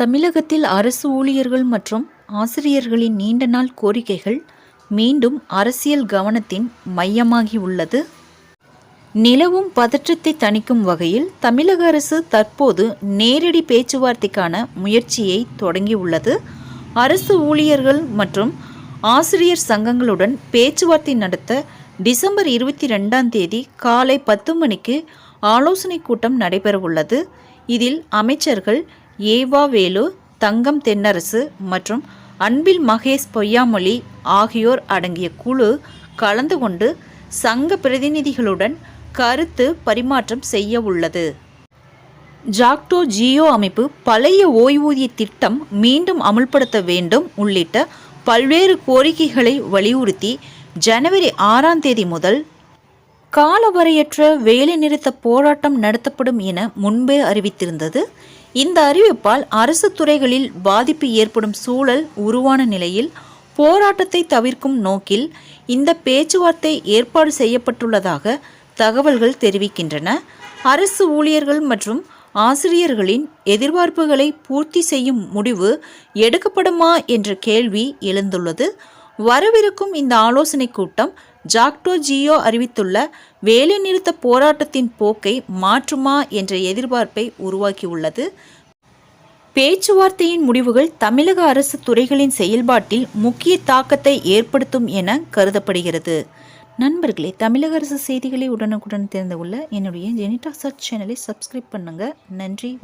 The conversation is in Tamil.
தமிழகத்தில் அரசு ஊழியர்கள் மற்றும் ஆசிரியர்களின் நீண்ட நாள் கோரிக்கைகள் மீண்டும் அரசியல் கவனத்தின் மையமாகி உள்ளது. நிலவும் பதற்றத்தை தணிக்கும் வகையில் தமிழக அரசு தற்போது நேரடி பேச்சுவார்த்தைக்கான முயற்சியை தொடங்கியுள்ளது அரசு ஊழியர்கள் மற்றும் ஆசிரியர் சங்கங்களுடன் பேச்சுவார்த்தை நடத்த டிசம்பர் இருபத்தி ரெண்டாம் தேதி காலை பத்து மணிக்கு ஆலோசனை கூட்டம் நடைபெறவுள்ளது. இதில் அமைச்சர்கள் ஏவா வேலு தங்கம் தென்னரசு மற்றும் அன்பில் மகேஷ் பொய்யாமொழி ஆகியோர் அடங்கிய குழு கலந்து கொண்டு சங்க பிரதிநிதிகளுடன் கருத்து பரிமாற்றம் செய்ய உள்ளது. ஜாக்டோ ஜியோ அமைப்பு பழைய ஓய்வூதிய திட்டம் மீண்டும் அமுல்படுத்த வேண்டும் உள்ளிட்ட பல்வேறு கோரிக்கைகளை வலியுறுத்தி ஜனவரி ஆறாம் தேதி முதல் காலவரையற்ற வேலைநிறுத்த போராட்டம் நடத்தப்படும் என முன்பே அறிவித்திருந்தது. இந்த அறிவிப்பால் அரசு துறைகளில் பாதிப்பு ஏற்படும் சூழல் உருவான நிலையில் போராட்டத்தை தவிர்க்கும் நோக்கில் இந்த பேச்சுவார்த்தை ஏற்பாடு செய்யப்பட்டுள்ளதாக தகவல்கள் தெரிவிக்கின்றன. அரசு ஊழியர்கள் மற்றும் ஆசிரியர்களின் எதிர்பார்ப்புகளை பூர்த்தி செய்யும் முடிவு எடுக்கப்படுமா என்ற கேள்வி எழுந்துள்ளது. வரவிருக்கும் இந்த ஆலோசனை கூட்டம் ஜாக்டோ ஜியோ அறிவித்துள்ள வேலைநிறுத்த போராட்டத்தின் போக்கை மாற்றுமா என்ற எதிர்பார்ப்பை உருவாக்கியுள்ளது. பேச்சுவார்த்தையின் முடிவுகள் தமிழக அரசு துறைகளின் செயல்பாட்டில் முக்கிய தாக்கத்தை ஏற்படுத்தும் என கருதப்படுகிறது. நண்பர்களே தமிழக அரசு செய்திகளை உடனுக்குடன் தெரிந்து கொள்ள என்னுடைய ஜெனிடா சர்ச் சேனலை சப்ஸ்கிரைப் பண்ணுங்கள் நன்றி வணக்கம்.